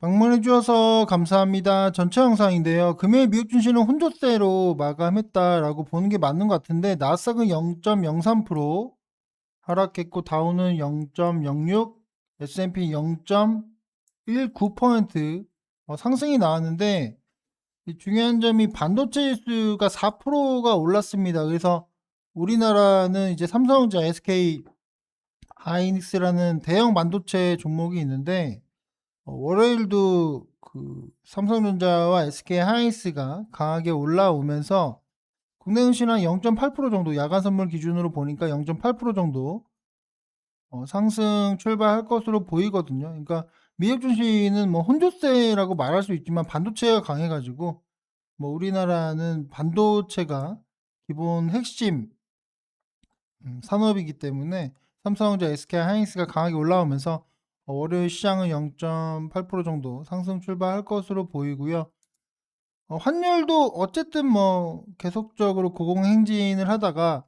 방문해 주셔서 감사합니다. 전체 영상인데요. 금요일 미국 증시는 혼조세로 마감했다라고 보는 게 맞는 것 같은데 나스닥은 0.03% 하락했고 다우는 0.06, S&P 0.19% 어, 상승이 나왔는데 이 중요한 점이 반도체 지수가 4%가 올랐습니다. 그래서 우리나라는 이제 삼성전자, SK 하이닉스라는 대형 반도체 종목이 있는데 어, 월요일도 그 삼성전자와 SK 하이닉스가 강하게 올라오면서 국내 증시는 0.8% 정도 야간 선물 기준으로 보니까 0.8% 정도 어, 상승 출발할 것으로 보이거든요. 그러니까 미국 증시는 뭐 혼조세라고 말할 수 있지만 반도체가 강해가지고 뭐 우리나라는 반도체가 기본 핵심 음, 산업이기 때문에 삼성전자, SK 하이닉스가 강하게 올라오면서 어, 월요일 시장은 0.8% 정도 상승 출발할 것으로 보이고요. 어, 환율도 어쨌든 뭐 계속적으로 고공행진을 하다가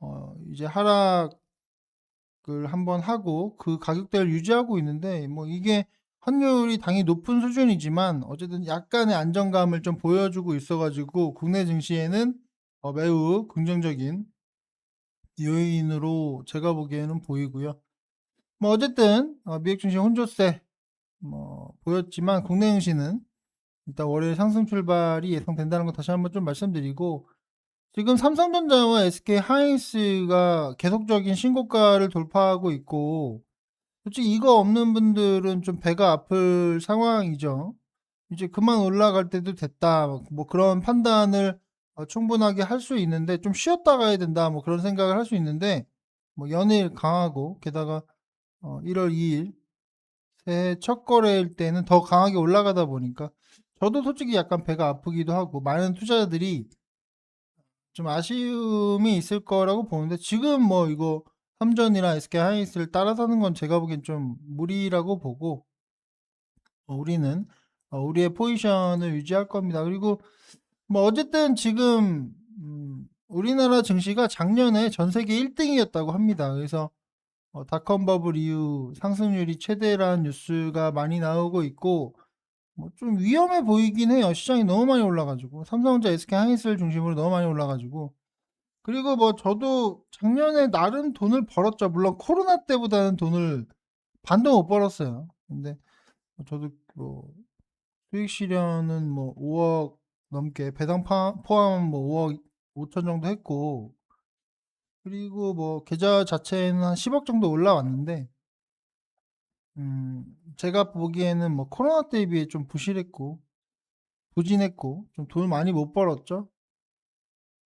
어, 이제 하락을 한번 하고 그 가격대를 유지하고 있는데 뭐 이게 환율이 당연히 높은 수준이지만 어쨌든 약간의 안정감을 좀 보여주고 있어가지고 국내 증시에는 어, 매우 긍정적인 요인으로 제가 보기에는 보이고요. 뭐 어쨌든 어, 미국 증시 혼조세 뭐 보였지만 국내 증시는 일단 월요일 상승 출발이 예상된다는 거 다시 한번 좀 말씀드리고 지금 삼성전자와 SK 하이닉스가 계속적인 신고가를 돌파하고 있고 솔직히 이거 없는 분들은 좀 배가 아플 상황이죠. 이제 그만 올라갈 때도 됐다. 뭐 그런 판단을 어, 충분하게 할 수 있는데 좀 쉬었다 가야 된다. 뭐 그런 생각을 할 수 있는데 뭐 연일 강하고 게다가 어, 1월 2일 새해 첫 거래일 때는 더 강하게 올라가다 보니까 저도 솔직히 약간 배가 아프기도 하고 많은 투자자들이 좀 아쉬움이 있을 거라고 보는데 지금 뭐 이거 삼전이나 SK 하이닉스를 따라 사는 건 제가 보기엔 좀 무리라고 보고 어, 우리는 어, 우리의 포지션을 유지할 겁니다. 그리고 뭐 어쨌든 지금 음, 우리나라 증시가 작년에 전 세계 1등이었다고 합니다. 그래서 어, 닷컴 버블 이후 상승률이 최대라는 뉴스가 많이 나오고 있고 뭐 좀 위험해 보이긴 해요. 시장이 너무 많이 올라가지고 삼성전자, SK 하이닉스를 중심으로 너무 많이 올라가지고 그리고 뭐 저도 작년에 나름 돈을 벌었죠. 물론 코로나 때보다는 돈을 반도 못 벌었어요. 근데 뭐 저도 뭐 수익 실현은 뭐 5억 넘게 배당 파- 포함 뭐 5억 5천 정도 했고 그리고 뭐 계좌 자체는 한 10억 정도 올라왔는데 음 제가 보기에는 뭐 코로나 때에 비해 좀 부실했고 부진했고 좀 돈을 많이 못 벌었죠.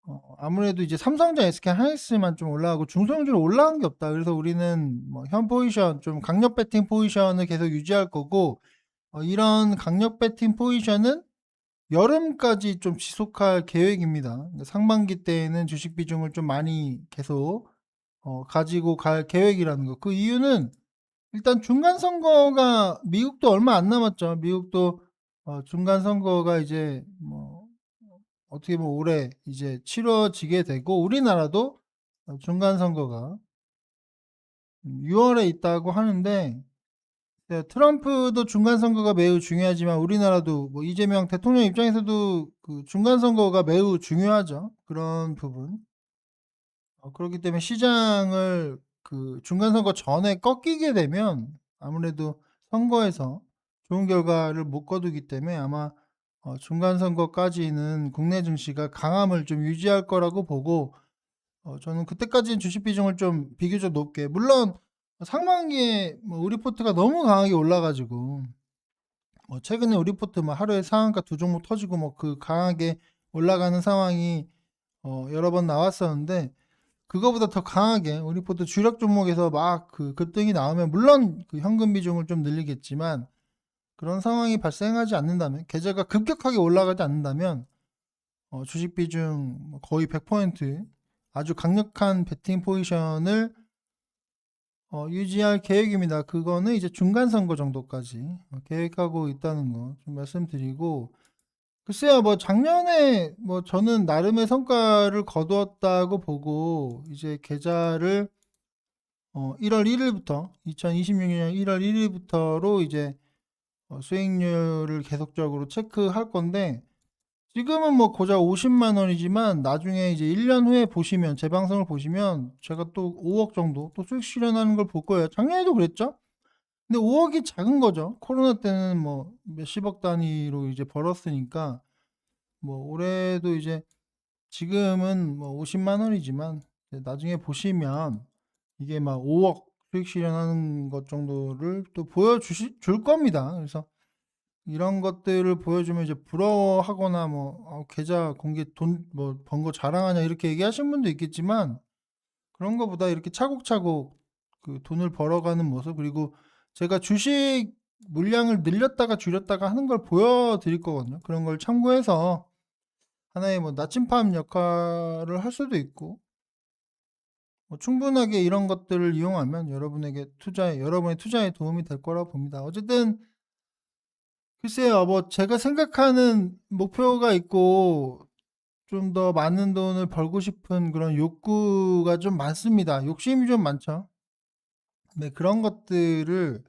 어 아무래도 이제 삼성전자, SK 하이닉스만 좀 올라가고 중소형주는 올라간 게 없다. 그래서 우리는 뭐 현 포지션 좀 강력 배팅 포지션을 계속 유지할 거고 어 이런 강력 배팅 포지션은 여름까지 좀 지속할 계획입니다. 상반기 때에는 주식 비중을 좀 많이 계속 어 가지고 갈 계획이라는 거. 그 이유는 일단 중간 선거가 미국도 얼마 안 남았죠. 미국도 어 중간 선거가 이제 뭐 어떻게 보면 올해 이제 치러지게 되고 우리나라도 어 중간 선거가 음 6월에 있다고 하는데 네, 트럼프도 중간 선거가 매우 중요하지만 우리나라도 뭐 이재명 대통령 입장에서도 그 중간 선거가 매우 중요하죠. 그런 부분. 어 그렇기 때문에 시장을 그 중간 선거 전에 꺾이게 되면 아무래도 선거에서 좋은 결과를 못 거두기 때문에 아마 어 중간 선거까지는 국내 증시가 강함을 좀 유지할 거라고 보고 어 저는 그때까지는 주식 비중을 좀 비교적 높게 물론 상반기에 뭐 우리포트가 너무 강하게 올라 가지고 뭐 최근에 우리포트 뭐 하루에 상한가 두 종목 터지고 뭐 그 강하게 올라가는 상황이 어 여러 번 나왔었는데 그거보다 더 강하게 우리포트 주력 종목에서 막 그 급등이 나오면 물론 그 현금 비중을 좀 늘리겠지만 그런 상황이 발생하지 않는다면 계좌가 급격하게 올라가지 않는다면 어 주식 비중 뭐 거의 100% 아주 강력한 베팅 포지션을 어 유지할 계획입니다. 그거는 이제 중간 선거 정도까지 어 계획하고 있다는 거 좀 말씀드리고 글쎄요. 뭐 작년에 뭐 저는 나름의 성과를 거두었다고 보고 이제 계좌를 어 1월 1 일부터 2026년 1월 1 일부터로 이제 어, 수익률을 계속적으로 체크할 건데 지금은 뭐 고작 50만 원이지만 나중에 이제 1년 후에 보시면 제 방송을 보시면 제가 또 5억 정도 또 수익 실현하는 걸 볼 거예요. 작년에도 그랬죠. 근데 5억이 작은 거죠. 코로나 때는 뭐 몇십억 단위로 이제 벌었으니까 뭐 올해도 이제 지금은 뭐 50만 원이지만 나중에 보시면 이게 막 5억 수익 실현하는 것 정도를 또 보여주실 줄 겁니다. 그래서 이런 것들을 보여주면 이제 부러워하거나 뭐 어, 계좌 공개 돈 뭐 번 거 자랑하냐 이렇게 얘기하시는 분도 있겠지만 그런 거보다 이렇게 차곡차곡 그 돈을 벌어가는 모습 그리고 제가 주식 물량을 늘렸다가 줄였다가 하는 걸 보여드릴 거거든요. 그런 걸 참고해서 하나의 뭐 나침반 역할을 할 수도 있고 뭐 충분하게 이런 것들을 이용하면 여러분에게 투자에 여러분의 투자에 도움이 될 거라고 봅니다. 어쨌든 글쎄요, 뭐 제가 생각하는 목표가 있고 좀 더 많은 돈을 벌고 싶은 그런 욕구가 좀 많습니다. 욕심이 좀 많죠. 네, 그런 것들을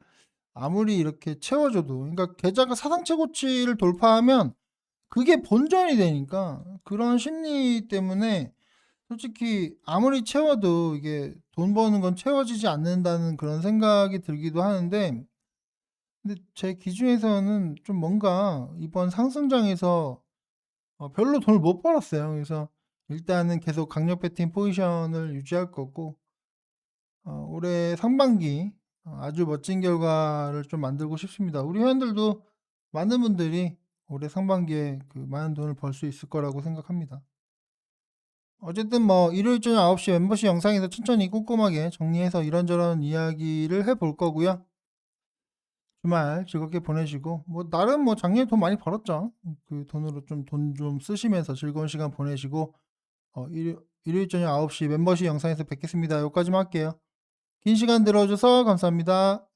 아무리 이렇게 채워줘도, 그러니까 계좌가 사상 최고치를 돌파하면 그게 본전이 되니까 그런 심리 때문에 솔직히 아무리 채워도 이게 돈 버는 건 채워지지 않는다는 그런 생각이 들기도 하는데 근데 제 기준에서는 좀 뭔가 이번 상승장에서 어, 별로 돈을 못 벌었어요. 그래서 일단은 계속 강력 배팅 포지션을 유지할 거고 어, 올해 상반기 어, 아주 멋진 결과를 좀 만들고 싶습니다. 우리 회원들도 많은 분들이 올해 상반기에 그 많은 돈을 벌 수 있을 거라고 생각합니다. 어쨌든 뭐 일요일 저녁 9시 멤버십 영상에서 천천히 꼼꼼하게 정리해서 이런저런 이야기를 해볼 거고요. 주말 즐겁게 보내시고 뭐 나름 뭐 작년에 돈 많이 벌었죠. 그 돈으로 좀 돈 좀 쓰시면서 즐거운 시간 보내시고 어, 일요, 일요일 저녁 9시 멤버십 영상에서 뵙겠습니다. 여기까지만 할게요. 긴 시간 들어줘서 감사합니다.